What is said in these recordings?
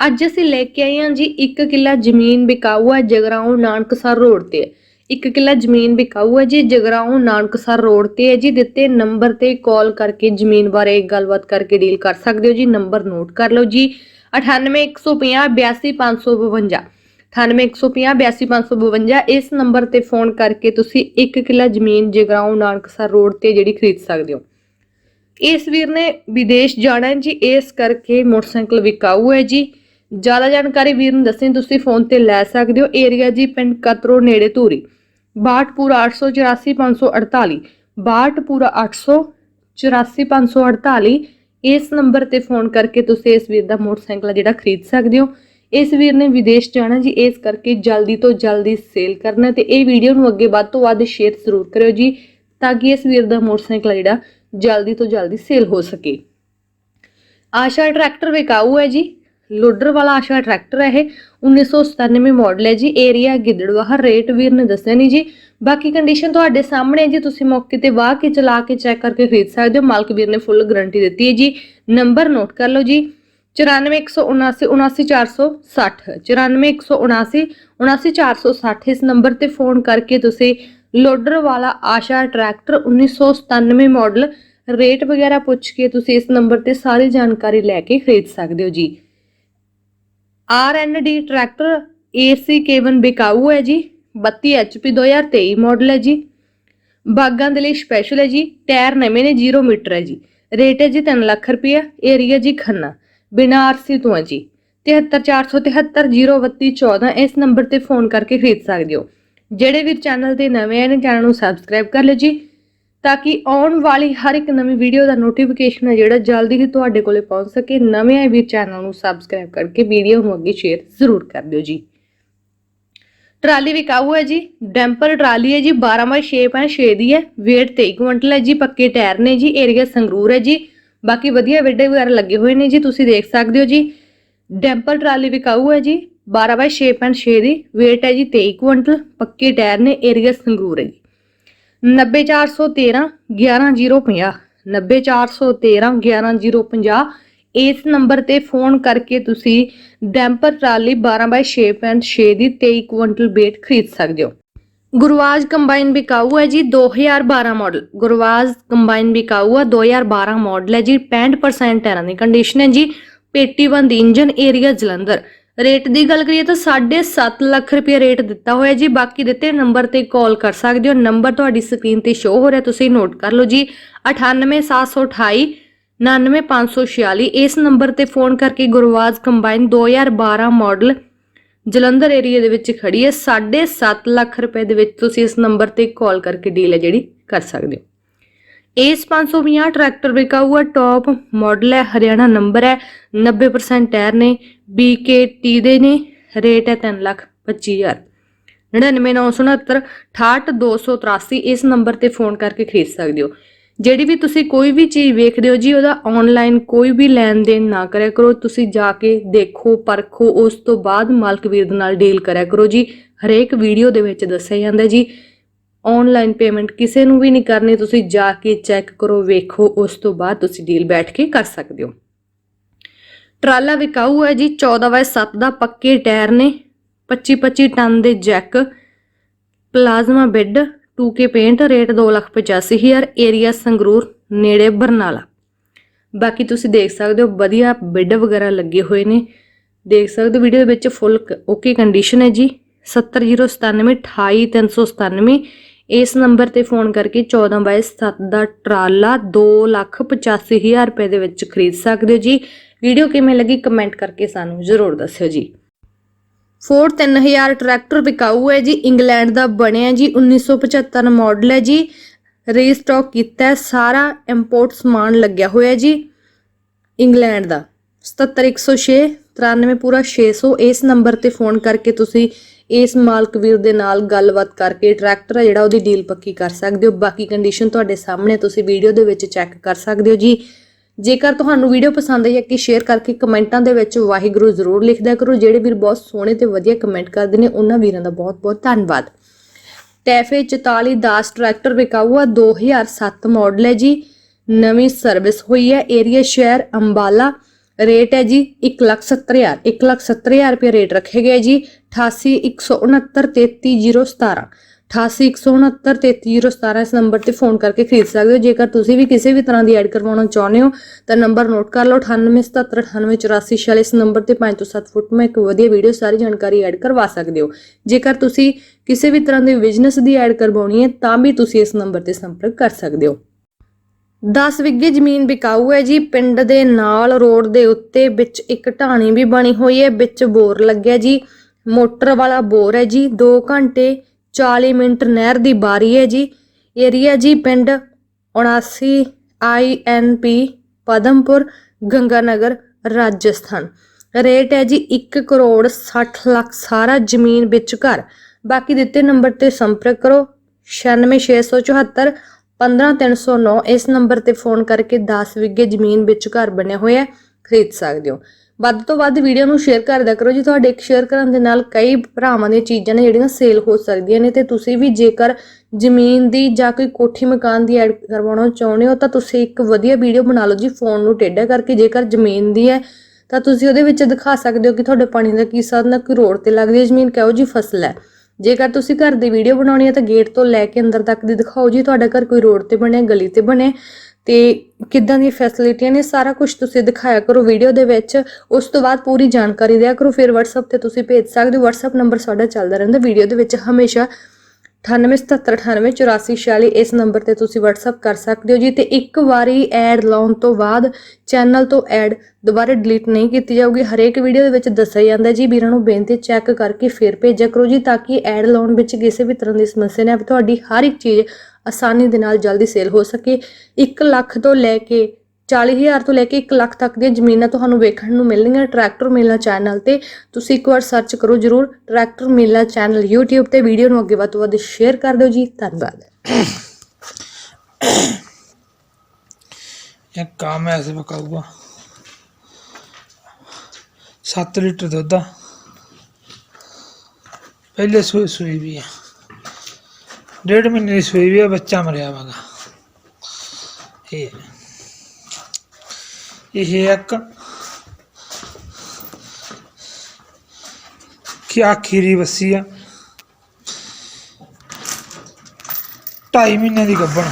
ਅੱਜ ਅਸੀਂ ਲੈ ਕੇ ਆਏ ਹਾਂ ਜੀ ਇੱਕ ਕਿੱਲਾ ਜ਼ਮੀਨ ਵਿਕਾਊ ਹੈ ਜਗਰਾਉਂ ਨਾਨਕਸਰ ਰੋਡ ਤੇ। ਇੱਕ ਕਿੱਲਾ ਜ਼ਮੀਨ ਵਿਕਾਊ ਹੈ ਜੀ ਜਗਰਾਉਂ ਨਾਨਕਸਰ ਰੋਡ ਤੇ ਹੈ ਜੀ, ਦਿੱਤੇ ਨੰਬਰ ਤੇ ਕਾਲ ਕਰਕੇ ਜ਼ਮੀਨ ਬਾਰੇ ਗੱਲਬਾਤ ਕਰਕੇ ਡੀਲ ਕਰ ਸਕਦੇ ਹੋ ਜੀ, ਨੰਬਰ ਨੋਟ ਕਰ ਲਓ ਜੀ। 98150 82552 9815082552 ਇਸ ਨੰਬਰ ਤੇ ਫੋਨ ਕਰਕੇ ਤੁਸੀਂ ਇੱਕ ਕਿੱਲਾ ਜ਼ਮੀਨ ਜਗਰਾਉਂ ਨਾਨਕਸਰ ਰੋਡ ਤੇ ਜਿਹੜੀ ਖਰੀਦ ਸਕਦੇ ਹੋ। ਇਸ ਵੀਰ ਨੇ ਵਿਦੇਸ਼ ਜਾਣਾ ਜੀ, ਇਸ ਕਰਕੇ ਮੋਟਰਸਾਈਕਲ ਵਿਕਾਊ ਹੈ ਜੀ। ਜ਼ਿਆਦਾ ਜਾਣਕਾਰੀ ਵੀਰ ਨੂੰ ਦੱਸਣੀ ਤੁਸੀਂ ਫੋਨ ਤੇ ਲੈ ਸਕਦੇ ਹੋ। ਏਰੀਆ ਜੀ, ਪਿੰਡ ਕਤਰੋ, ਨੇੜੇ ਧੂਰੀ। 62 ਪੂਰਾ 884548 62 ਪੂਰਾ 884548 ਇਸ ਨੰਬਰ ਤੇ ਫੋਨ ਕਰਕੇ ਤੁਸੀਂ ਇਸ ਵੀਰ ਦਾ ਮੋਟਰਸਾਈਕਲ ਆ ਜਿਹੜਾ ਖਰੀਦ ਸਕਦੇ ਹੋ। ਇਸ ਵੀਰ ਨੇ ਵਿਦੇਸ਼ ਜਾਣਾ ਜੀ, ਇਸ ਕਰਕੇ ਜਲਦੀ ਤੋਂ ਜਲਦੀ ਸੇਲ ਕਰਨਾ ਤੇ ਇਹ ਵੀਡੀਓ ਨੂੰ ਅੱਗੇ ਵੱਧ ਤੋਂ ਵੱਧ ਸ਼ੇਅਰ ਜ਼ਰੂਰ ਕਰਿਓ ਜੀ, ਤਾਂ ਕਿ ਇਸ ਵੀਰ ਦਾ ਮੋਟਰਸਾਈਕਲ ਜਿਹੜਾ ਜਲਦੀ ਤੋਂ ਜਲਦੀ ਸੇਲ ਹੋ ਸਕੇ। ਆਸ਼ਾ ਟਰੈਕਟਰ ਵਿਕਾਊ ਹੈ ਜੀ। ਲੋਡਰ ਵਾਲਾ ਆਸ਼ਾ ਟਰੈਕਟਰ ਹੈ ਇਹ। 1997 ਮਾਡਲ ਹੈ ਜੀ। ਏਰੀਆ ਗਿੱਦੜਵਾਹ ਰੇਟ ਵੀਰ ਨੇ ਦੱਸਿਆ ਨਹੀਂ ਜੀ। ਬਾਕੀ ਕੰਡੀਸ਼ਨ ਤੁਹਾਡੇ ਸਾਹਮਣੇ ਹੈ ਜੀ। ਤੁਸੀਂ ਮੌਕੇ ਤੇ ਵਾਹ ਕੇ ਚਲਾ ਕੇ ਚੈੱਕ ਕਰਕੇ ਖਰੀਦ ਸਕਦੇ ਹੋ। ਮਾਲਕ ਵੀਰ ਨੇ ਫੁੱਲ ਗਾਰੰਟੀ ਦਿੱਤੀ ਹੈ ਜੀ। ਨੰਬਰ ਨੋਟ ਕਰ ਲਓ ਜੀ। 9417979460 9417979460 ਇਸ ਨੰਬਰ ਤੇ ਫੋਨ ਕਰਕੇ ਤੁਸੀਂ ਲੋਡਰ ਵਾਲਾ ਆਸ਼ਾ ਟਰੈਕਟਰ 1997 ਮਾਡਲ ਰੇਟ ਵਗੈਰਾ ਪੁੱਛ ਕੇ ਤੁਸੀਂ ਇਸ ਨੰਬਰ ਤੇ ਸਾਰੀ ਜਾਣਕਾਰੀ ਲੈ ਕੇ ਖਰੀਦ ਸਕਦੇ ਹੋ ਜੀ। RND ਟਰੈਕਟਰ AC K1 ਬਿਕਾਊ ਹੈ ਜੀ। 32 HP 2023 ਮਾਡਲ ਹੈ ਜੀ। ਬਾਗਾਂ ਦੇ ਲਈ ਸਪੈਸ਼ਲ ਹੈ ਜੀ। ਟਾਇਰ ਨਵੇਂ ਨੇ 0 ਮੀਟਰ ਹੈ ਜੀ। ਰੇਟ ਹੈ ਜੀ 3 ਲੱਖ ਰੁਪਇਆ। ਏਰੀਆ ਜੀ ਖੰਨਾ। ਬਿਨਾਂ ਆਰਸੀ ਤੋਂ ਹੈ ਜੀ। 7347303214 ਇਸ ਨੰਬਰ ਤੇ ਫੋਨ ਕਰਕੇ ਖਰੀਦ ਸਕਦੇ ਹੋ। ਜਿਹੜੇ ਵੀ ਚੈਨਲ ਤੇ ਨਵੇਂ ਆਏ ਨੇ ਚੈਨਲ ਨੂੰ ਸਬਸਕ੍ਰਾਈਬ ਕਰ ਲਿਓ ਜੀ। ਤਾਂ ਕਿ ਆਉਣ ਵਾਲੀ ਹਰ ਇੱਕ ਨਵੀਂ ਵੀਡੀਓ ਦਾ ਨੋਟੀਫਿਕੇਸ਼ਨ ਹੈ ਜਿਹੜਾ ਜਲਦੀ ਹੀ ਤੁਹਾਡੇ ਕੋਲੇ ਪਹੁੰਚ ਸਕੇ। ਨਵੇਂ ਆਏ ਵੀ ਚੈਨਲ ਨੂੰ ਸਬਸਕ੍ਰਾਈਬ ਕਰਕੇ ਵੀਡੀਓ ਨੂੰ ਅੱਗੇ ਸ਼ੇਅਰ ਜ਼ਰੂਰ ਕਰ ਦਿਓ ਜੀ। ਟਰਾਲੀ ਵਿਕਾਊ ਹੈ ਜੀ। ਡੈਂਪਰ ਟਰਾਲੀ ਹੈ ਜੀ। 12x6 ਪੈਣ 6 ਦੀ ਹੈ। weight 23 ਕੁਇੰਟਲ ਹੈ ਜੀ। ਪੱਕੇ ਟਾਇਰ ਨੇ ਜੀ। ਏਰੀਆ ਸੰਗਰੂਰ ਹੈ ਜੀ। ਬਾਕੀ ਵਧੀਆ ਵਿੱਡੇ ਵਗੈਰਾ ਲੱਗੇ ਹੋਏ ਨੇ ਜੀ। ਤੁਸੀਂ ਦੇਖ ਸਕਦੇ ਹੋ ਜੀ। ਡੈਂਪਰ ਟਰਾਲੀ ਵਿਕਾਊ ਹੈ ਜੀ। 12x6 ਪੈਣ 6 ਦੀ। weight ਹੈ ਜੀ 23 ਕੁਇੰਟਲ। ਪੱਕੇ ਟਾਇਰ ਨੇ। ਏਰੀਆ ਸੰਗਰੂਰ ਹੈ ਜੀ। 90413 11050 90413 11050 ਇਸ ਨੰਬਰ ਤੇ ਫੋਨ ਕਰਕੇ ਤੁਸੀਂ ਡੈਂਪਰ ਟਰਾਲੀ 12/6.6 ਦੀ 23 ਕੁਇੰਟਲ weight ਖਰੀਦ ਸਕਦੇ ਹੋ। ਗੁਰਵਾਜ ਕੰਬਾਈਨ ਬਿਕਾਊ ਹੈ ਜੀ 2012 ਮਾਡਲ। ਗੁਰਵਾਜ ਕੰਬਾਈਨ ਬਿਕਾਊ ਹੈ 2012 ਮਾਡਲ ਹੈ ਜੀ। 65% ਟਾਇਰਾਂ ਦੀ ਕੰਡੀਸ਼ਨ ਹੈ ਜੀ। ਪੇਟੀ ਬੰਦ ਇੰਜਨ ਏਰੀਆ ਜਲੰਧਰ। ਰੇਟ ਦੀ ਗੱਲ ਕਰੀਏ ਤਾਂ 7.5 ਲੱਖ ਰੁਪਏ ਰੇਟ ਦਿੱਤਾ ਹੋਇਆ ਜੀ। ਬਾਕੀ ਦਿੱਤੇ ਨੰਬਰ ਤੇ ਕਾਲ ਕਰ ਸਕਦੇ ਹੋ। ਨੰਬਰ ਤੁਹਾਡੀ ਸਕਰੀਨ ਤੇ ਸ਼ੋ ਹੋ ਰਿਹਾ, ਤੁਸੀਂ ਨੋਟ ਕਰ ਲਓ ਜੀ। 98728 99546 ਇਸ ਨੰਬਰ ਤੇ ਫੋਨ ਕਰਕੇ Gurwaj combine 2012 model Jalandhar area ਦੇ ਵਿੱਚ ਖੜੀ ਹੈ। 7.5 ਲੱਖ ਰੁਪਏ ਦੇ ਵਿੱਚ ਤੁਸੀਂ ਇਸ ਨੰਬਰ ਤੇ ਕਾਲ ਕਰਕੇ ਡੀਲ ਹੈ ਜਿਹੜੀ ਕਰ ਸਕਦੇ ਹੋ। ਇਸ 550 ਟਰੈਕਟਰ ਵਿਕਾਊ ਹੈ ਟੌਪ ਮਾਡਲ ਹੈ, ਹਰਿਆਣਾ ਨੰਬਰ ਹੈ 90% ਟਾਇਰ ਨੇ BKT ਦੇ ਨੇ ਰੇਟ ਹੈ 3 ਲੱਖ 25000 99969 68283 ਇਸ ਨੰਬਰ ਤੇ ਫੋਨ ਕਰਕੇ ਖਰੀਦ ਸਕਦੇ ਹੋ। ਜਿਹੜੀ ਵੀ ਤੁਸੀਂ ਕੋਈ ਵੀ ਚੀਜ਼ ਵੇਖਦੇ ਹੋ ਜੀ, ਉਹਦਾ ਆਨਲਾਈਨ ਕੋਈ ਵੀ ਲੈਣ ਦੇਣ ਨਾ ਕਰਿਆ ਕਰੋ, ਤੁਸੀਂ ਜਾ ਕੇ ਦੇਖੋ, ਪਰਖੋ, ਉਸ ਤੋਂ ਬਾਅਦ ਮਾਲਕ ਵੀਰ ਦੇ ਨਾਲ ਡੀਲ ਕਰਿਆ ਕਰੋ ਜੀ। ਹਰੇਕ ਵੀਡੀਓ ਦੇ ਵਿੱਚ ਦੱਸਿਆ ਜਾਂਦਾ ਜੀ। ਆਨਲਾਈਨ ਪੇਮੈਂਟ ਕਿਸੇ ਨੂੰ ਵੀ ਨਹੀਂ ਕਰਨੀ, ਤੁਸੀਂ ਜਾ ਕੇ ਚੈੱਕ ਕਰੋ, ਵੇਖੋ, ਉਸ ਤੋਂ ਬਾਅਦ ਤੁਸੀਂ ਡੀਲ ਬੈਠ ਕੇ ਕਰ ਸਕਦੇ ਹੋ। ਟਰਾਲਾ ਵਿਕਾਊ ਹੈ ਜੀ 14/7 ਦਾ ਪੱਕੇ ਟਾਇਰ ਨੇ 25-25 ਟਨ ਦੇ jack, plasma bed 2K paint, rate 285000 area Sangrur, ਨੇੜੇ ਬਰਨਾਲਾ। ਬਾਕੀ ਤੁਸੀਂ ਦੇਖ ਸਕਦੇ ਹੋ, ਵਧੀਆ ਬੈੱਡ ਵਗੈਰਾ ਲੱਗੇ ਹੋਏ ਨੇ। ਦੇਖ ਸਕਦੇ ਹੋ, ਵੀਡੀਓ ਦੇ ਵਿੱਚ ਫੁੱਲ ਓਕੇ ਕੰਡੀਸ਼ਨ ਹੈ ਜੀ 70097 28397 ਇਸ ਨੰਬਰ ਤੇ ਫੋਨ ਕਰਕੇ 14 ਬਾਈ 7 ਦਾ ਟਰਾਲਾ 285000 ਰੁਪਏ ਦੇ ਵਿੱਚ ਖਰੀਦ ਸਕਦੇ ਹੋ ਜੀ। ਵੀਡੀਓ ਕਿਵੇਂ ਲੱਗੀ ਕਮੈਂਟ ਕਰਕੇ ਸਾਨੂੰ ਜ਼ਰੂਰ ਦੱਸਿਓ ਜੀ। ਫੋਰ 3000 ਟਰੈਕਟਰ ਵਿਕਾਊ ਹੈ ਜੀ, ਇੰਗਲੈਂਡ ਦਾ ਬਣਿਆ ਜੀ 1975 ਮਾਡਲ ਹੈ ਜੀ। ਰੀਸਟਾਕ ਕੀਤਾ ਸਾਰਾ ਇੰਪੋਰਟ ਸਮਾਨ ਲੱਗਿਆ ਹੋਇਆ ਜੀ, ਇੰਗਲੈਂਡ ਦਾ। 77106 93 ਪੂਰਾ 600 ਇਸ ਨੰਬਰ ਤੇ ਫੋਨ ਕਰਕੇ ਤੁਸੀਂ ਇਸ ਮਾਲਕ ਵੀਰ ਦੇ ਨਾਲ ਗੱਲਬਾਤ ਕਰਕੇ ਟਰੈਕਟਰ ਆ ਜਿਹੜਾ ਉਹਦੀ ਡੀਲ ਪੱਕੀ ਕਰ ਸਕਦੇ ਹੋ। ਬਾਕੀ ਕੰਡੀਸ਼ਨ ਤੁਹਾਡੇ ਸਾਹਮਣੇ ਤੁਸੀਂ ਵੀਡੀਓ ਦੇ ਵਿੱਚ ਚੈੱਕ ਕਰ ਸਕਦੇ ਹੋ ਜੀ। ਜੇਕਰ ਤੁਹਾਨੂੰ ਵੀਡੀਓ ਪਸੰਦ ਆਈ ਹੈ ਕਿ ਸ਼ੇਅਰ ਕਰਕੇ ਕਮੈਂਟਾਂ ਦੇ ਵਿੱਚ ਵਾਹਿਗੁਰੂ ਜ਼ਰੂਰ ਲਿਖਦਿਆ ਕਰੋ। ਜਿਹੜੇ ਵੀਰ ਬਹੁਤ ਸੋਹਣੇ ਤੇ ਵਧੀਆ ਕਮੈਂਟ ਕਰਦੇ ਨੇ, ਉਹਨਾਂ ਵੀਰਾਂ ਦਾ ਬਹੁਤ ਬਹੁਤ ਧੰਨਵਾਦ। ਟੈਫੇ 4410 ਟਰੈਕਟਰ ਵਿਕਾਊ ਆ 2007 ਮਾਡਲ ਹੈ ਜੀ। ਨਵੀਂ ਸਰਵਿਸ ਹੋਈ ਹੈ। ਏਰੀਆ ਸ਼ਹਿਰ ਅੰਬਾਲਾ। ਰੇਟ ਹੈ ਜੀ 170000 170000 ਰੁਪਏ ਰੇਟ ਰੱਖੇ ਗਏ ਜੀ 8816933017 8816933017 ਇਸ ਨੰਬਰ ਤੇ ਫੋਨ ਕਰਕੇ ਖਰੀਦ ਸਕਦੇ ਹੋ। ਜੇਕਰ ਤੁਸੀਂ ਵੀ ਕਿਸੇ ਵੀ ਤਰ੍ਹਾਂ ਦੀ ਐਡ ਕਰਵਾਉਣਾ ਚਾਹੁੰਦੇ ਹੋ, ਤਾਂ ਨੰਬਰ ਨੋਟ ਕਰ ਲਓ 9877988446 ਇਸ ਨੰਬਰ ਤੇ 5 ਤੋਂ 7 ਫੁੱਟ ਮੈਂ ਇੱਕ ਵਧੀਆ ਵੀਡੀਓ ਸਾਰੀ ਜਾਣਕਾਰੀ ਐਡ ਕਰਵਾ ਸਕਦੇ ਹੋ। ਜੇਕਰ ਤੁਸੀਂ ਕਿਸੇ ਵੀ ਤਰ੍ਹਾਂ ਦੇ ਬਿਜ਼ਨਸ ਦੀ ਐਡ ਕਰਵਾਉਣੀ ਹੈ, ਤਾਂ ਵੀ ਤੁਸੀਂ ਇਸ ਨੰਬਰ ਤੇ ਸੰਪਰਕ ਕਰ ਸਕਦੇ ਹੋ। 10 ਵਿੱਗੇ ਜ਼ਮੀਨ ਵਿਕਾਊ ਹੈ ਜੀ। ਪਿੰਡ ਦੇ ਨਾਲ ਰੋਡ ਦੇ ਉੱਤੇ ਵਿੱਚ ਇੱਕ ਢਾਣੀ ਵੀ ਬਣੀ ਹੋਈ ਹੈ। ਵਿੱਚ ਬੋਰ ਲੱਗਿਆ ਜੀ। ਮੋਟਰ ਵਾਲਾ ਬੋਰ ਹੈ ਜੀ। 2 ਘੰਟੇ 40 ਮਿੰਟ ਨਹਿਰ ਦੀ ਬਾਰੀ ਹੈ ਜੀ। ਏਰੀਆ ਜੀ ਪਿੰਡ 79 ਆਈਐਨਪੀ ਪਦਮਪੁਰ, ਗੰਗਾਨਗਰ, ਰਾਜਸਥਾਨ। ਰੇਟ ਹੈ ਜੀ 1 ਕਰੋੜ 60 ਲੱਖ ਸਾਰਾ ਜ਼ਮੀਨ ਵਿੱਚ ਘਰ। ਬਾਕੀ ਦਿੱਤੇ ਨੰਬਰ ਤੇ ਸੰਪਰਕ ਕਰੋ। 96674 15309 ਇਸ ਨੰਬਰ ਤੇ ਫੋਨ ਕਰਕੇ 10 ਵਿੱਗੇ ਜ਼ਮੀਨ ਵਿੱਚ ਘਰ ਬਣਿਆ ਹੋਇਆ ਖਰੀਦ ਸਕਦੇ ਹੋ। ਵੱਧ ਤੋਂ ਵੱਧ ਵੀਡੀਓ ਨੂੰ ਸ਼ੇਅਰ ਕਰਦਾ ਕਰੋ ਜੀ, ਤੁਹਾਡੇ ਇੱਕ ਸ਼ੇਅਰ ਕਰਨ ਦੇ ਨਾਲ ਕਈ ਭਰਾਵਾਂ ਦੀਆਂ ਚੀਜ਼ਾਂ ਨੇ ਜਿਹੜੀਆਂ ਸੇਲ ਹੋ ਸਕਦੀਆਂ ਨੇ ਤੇ ਤੁਸੀਂ ਵੀ ਜੇਕਰ ਜ਼ਮੀਨ ਦੀ ਜਾਂ ਕੋਈ ਕੋਠੀ ਮਕਾਨ ਦੀ ਐਡ ਕਰਵਾਉਣਾ ਚਾਹੁੰਦੇ ਹੋ, ਤਾਂ ਤੁਸੀਂ ਇੱਕ ਵਧੀਆ ਵੀਡੀਓ ਬਣਾ ਲਓ ਜੀ, ਫੋਨ ਨੂੰ ਟੇਢਾ ਕਰਕੇ। ਜੇਕਰ ਜ਼ਮੀਨ ਦੀ ਹੈ, ਤਾਂ ਤੁਸੀਂ ਉਹਦੇ ਵਿੱਚ ਦਿਖਾ ਸਕਦੇ ਹੋ ਕਿ ਤੁਹਾਡੇ ਪਾਣੀ ਦਾ ਕੀ ਸਾਧਨ ਹੈ, ਕੋਈ ਰੋਡ ਤੇ ਲੱਗਦੀ ਹੈ ਜ਼ਮੀਨ, ਕਿਹੋ ਜੀ ਫਸਲ ਹੈ। ਜੇਕਰ ਤੁਸੀਂ ਘਰ ਦੀ ਵੀਡੀਓ ਬਣਾਉਣੀ ਹੈ ਤਾਂ ਗੇਟ ਤੋਂ ਲੈ ਕੇ ਅੰਦਰ ਤੱਕ ਦੀ ਦਿਖਾਓ ਜੀ, ਤੁਹਾਡਾ ਘਰ ਕੋਈ ਰੋਡ ਤੇ ਬਣਿਆ, ਗਲੀ ਤੇ ਬਣਿਆ। ਤੇ ਕਿੱਦਾਂ ਦੀ ਫੈਸਿਲਿਟੀਆਂ ਨੇ, ਸਾਰਾ ਕੁਝ ਤੁਸੀਂ ਦਿਖਾਇਆ ਕਰੋ ਵੀਡੀਓ ਦੇ ਵਿੱਚ। ਉਸ ਤੋਂ ਬਾਅਦ ਪੂਰੀ ਜਾਣਕਾਰੀ ਦਿਆ ਕਰੋ, ਫਿਰ WhatsApp ਤੇ ਤੁਸੀਂ ਭੇਜ ਸਕਦੇ ਹੋ। WhatsApp ਨੰਬਰ ਸਾਡਾ ਚੱਲਦਾ ਰਹਿੰਦਾ ਵੀਡੀਓ ਦੇ ਵਿੱਚ ਹਮੇਸ਼ਾ। 9877988446 ਇਸ ਨੰਬਰ ਤੇ ਤੁਸੀਂ WhatsApp ਕਰ ਸਕਦੇ ਹੋ ਜੀ ਤੇ ਇੱਕ ਵਾਰੀ ਐਡ ਲਾਉਣ ਤੋਂ ਬਾਅਦ ਚੈਨਲ ਤੋਂ ਐਡ ਦੁਬਾਰਾ ਡਿਲੀਟ ਨਹੀਂ ਕੀਤੀ ਜਾਊਗੀ ਹਰੇਕ ਵੀਡੀਓ ਦੇ ਵਿੱਚ ਦੱਸਿਆ ਜਾਂਦਾ ਜੀ ਵੀਰਾਂ ਨੂੰ ਬੇਨਤੀ ਚੈੱਕ ਕਰਕੇ ਫਿਰ ਭੇਜਿਆ ਕਰੋ ਜੀ ਤਾਂ ਕਿ ਐਡ ਲਾਉਣ ਵਿੱਚ ਕਿਸੇ ਵੀ ਤਰ੍ਹਾਂ ਦੀ ਸਮੱਸਿਆ ਨਾ ਆਵੇ ਤੁਹਾਡੀ ਹਰ ਇੱਕ ਚੀਜ਼ ਆਸਾਨੀ ਦੇ ਨਾਲ ਜਲਦੀ ਸੇਲ ਹੋ ਸਕੇ 1 ਲੱਖ ਤੋਂ ਲੈ ਕੇ 40000 ਤੋਂ ਲੈ ਕੇ 1 ਲੱਖ ਤੱਕ ਦੀਆਂ ਜ਼ਮੀਨਾਂ ਤੁਹਾਨੂੰ ਵੇਖਣ ਨੂੰ ਮਿਲਣਗੀਆਂ। ਟਰੈਕਟਰ ਮੇਲਾ ਚੈਨਲ ਤੇ ਤੁਸੀਂ ਇੱਕ ਵਾਰ ਸਰਚ ਕਰੋ ਜਰੂਰ ਟਰੈਕਟਰ ਮੇਲਾ ਚੈਨਲ YouTube ਤੇ। ਵੀਡੀਓ ਨੂੰ ਅੱਗੇ ਵੱਧ ਤੋਂ ਵੱਧ ਸ਼ੇਅਰ ਕਰ ਦਿਓ ਜੀ। ਧੰਨਵਾਦ। ਇਹ ਕੰਮ ਐਸੇ ਪਕਾਊਗਾ 7 ਲੀਟਰ ਦੁੱਧ ਆ। ਪਹਿਲੇ ਸੂਈ ਸੂਈ ਵੀ ਆ। ਡੇਢ ਮਹੀਨੇ ਦੀ ਸੂਈ ਵੀ ਆ, ਬੱਚਾ ਮਰਿਆ ਵਾਗਾ ਇਹ। ਇਹ ਇੱਕ ਕੀ ਆਖੀਰੀ ਵਸੀ ਆ? ਢਾਈ ਮਹੀਨੇ ਦੀ ਗੱਭਣ।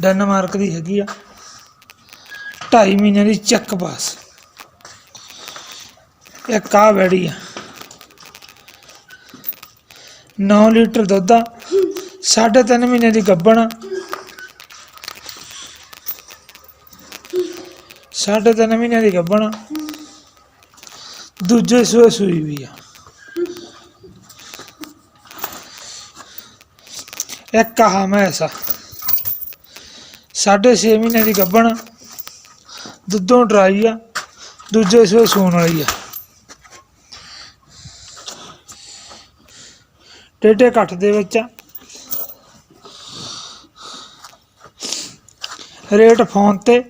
ਡੈਨਮਾਰਕ ਦੀ ਹੈਗੀ ਆ। ਢਾਈ ਮਹੀਨੇ ਦੀ ਚੱਕ ਪਾਸ। ਇੱਕ ਆ ਬੈੜੀ ਆ। 9 ਲੀਟਰ ਦੁੱਧ ਆ। ਸਾਢੇ ਤਿੰਨ ਮਹੀਨੇ ਦੀ ਗੱਭਣ ਆ। ਸਾਢੇ ਤਿੰਨ ਮਹੀਨੇ ਦੀ ਗੱਭਣ ਦੂਜੇ ਸੂਏ ਸੂਈ ਵੀ ਆ। ਇੱਕ ਆ ਮੈਂ ਐਸਾ ਸਾਢੇ ਛੇ ਮਹੀਨੇ ਦੀ ਗੱਭਣ ਆ। ਦੁੱਧੋਂ ਡਰਾਈ ਆ। ਦੂਜੇ ਸੂਏ ਸੂਣ ਵਾਲੀ ਆ। ਟੇਟੇ ਕੱਟ ਦੇ ਵਿੱਚ ਆ। ਰੇਟ ਫੋਨ ਤੇ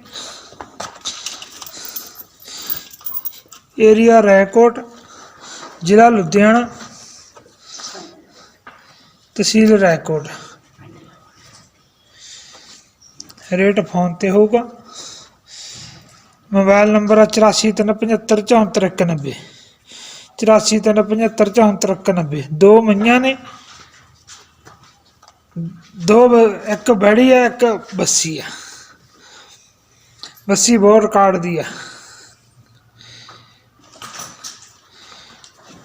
ਏਰੀਆ ਰੈਕੋਟ ਜ਼ਿਲ੍ਹਾ ਲੁਧਿਆਣਾ, ਤਹਿਸੀਲ ਰੈਕੋਟ ਰੇਟ ਫੋਨ ਤੇ ਹੋਊਗਾ। ਮੋਬਾਈਲ ਨੰਬਰ 8437754190 8437754190 ਦੋ ਮਈਆਂ ਨੇ। ਦੋ ਇੱਕ ਬੜੀ ਹੈ ਇੱਕ ਬੱਸੀ ਆ। ਬੱਸੀ ਬਹੁਤ ਰਿਕਾਰਡ ਦੀ ਆ।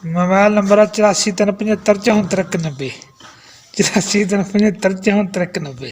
Mobile number 8437754190 8437754190